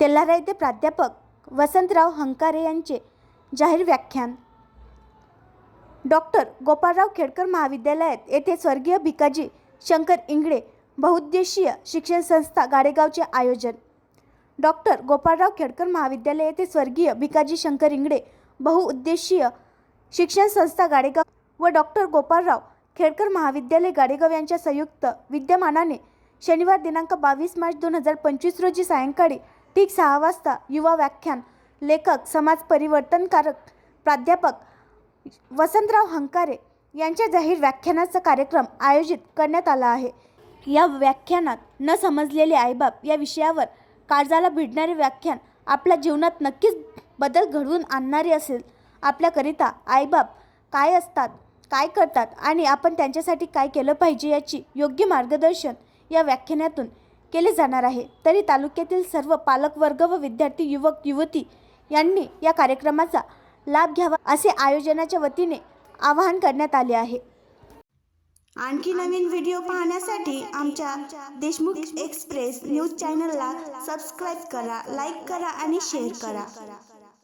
तेल्हारा येथे प्राध्यापक वसंतराव हंकारे यांचे जाहीर व्याख्यान. डॉक्टर गोपाळराव खेडकर महाविद्यालयात येथे स्वर्गीय भिकाजी शंकर इंगळे बहुउद्देशीय शिक्षण संस्था गाडेगावचे आयोजन. डॉक्टर गोपाळराव खेडकर महाविद्यालय येथे स्वर्गीय भिकाजी शंकर इंगळे बहुउद्देशीय शिक्षण संस्था गाडेगाव व डॉक्टर गोपाळराव खेडकर महाविद्यालय गाडेगाव यांच्या संयुक्त विद्यमानाने शनिवार दिनांक बावीस मार्च दोन हजार पंचवीस रोजी सायंकाळी ठीक सहा वाजता युवा व्याख्यान लेखक समाज परिवर्तनकारक प्राध्यापक वसंतराव हंकारे यांच्या जाहीर व्याख्यानाचा कार्यक्रम आयोजित करण्यात आला आहे. या व्याख्यानात न समजलेले आईबाप या विषयावर काळजाला भिडणारे व्याख्यान आपल्या जीवनात नक्कीच बदल घडवून आणणारे असेल. आपल्याकरिता आईबाप काय असतात काय करतात आणि आपण त्यांच्यासाठी काय केलं पाहिजे याची योग्य मार्गदर्शन या व्याख्यानातून केले जाणार आहे. तरी तालुक्यातील सर्व पालकवर्ग व विद्यार्थी युवक युवती यांनी या कार्यक्रमाचा लाभ घ्यावा असे आयोजनाच्या वतीने आवाहन करण्यात आले आहे. आणखी नवीन व्हिडिओ पाहण्यासाठी आमच्या देशमुख एक्सप्रेस न्यूज चॅनलला सबस्क्राईब करा लाईक करा आणि शेअर करा.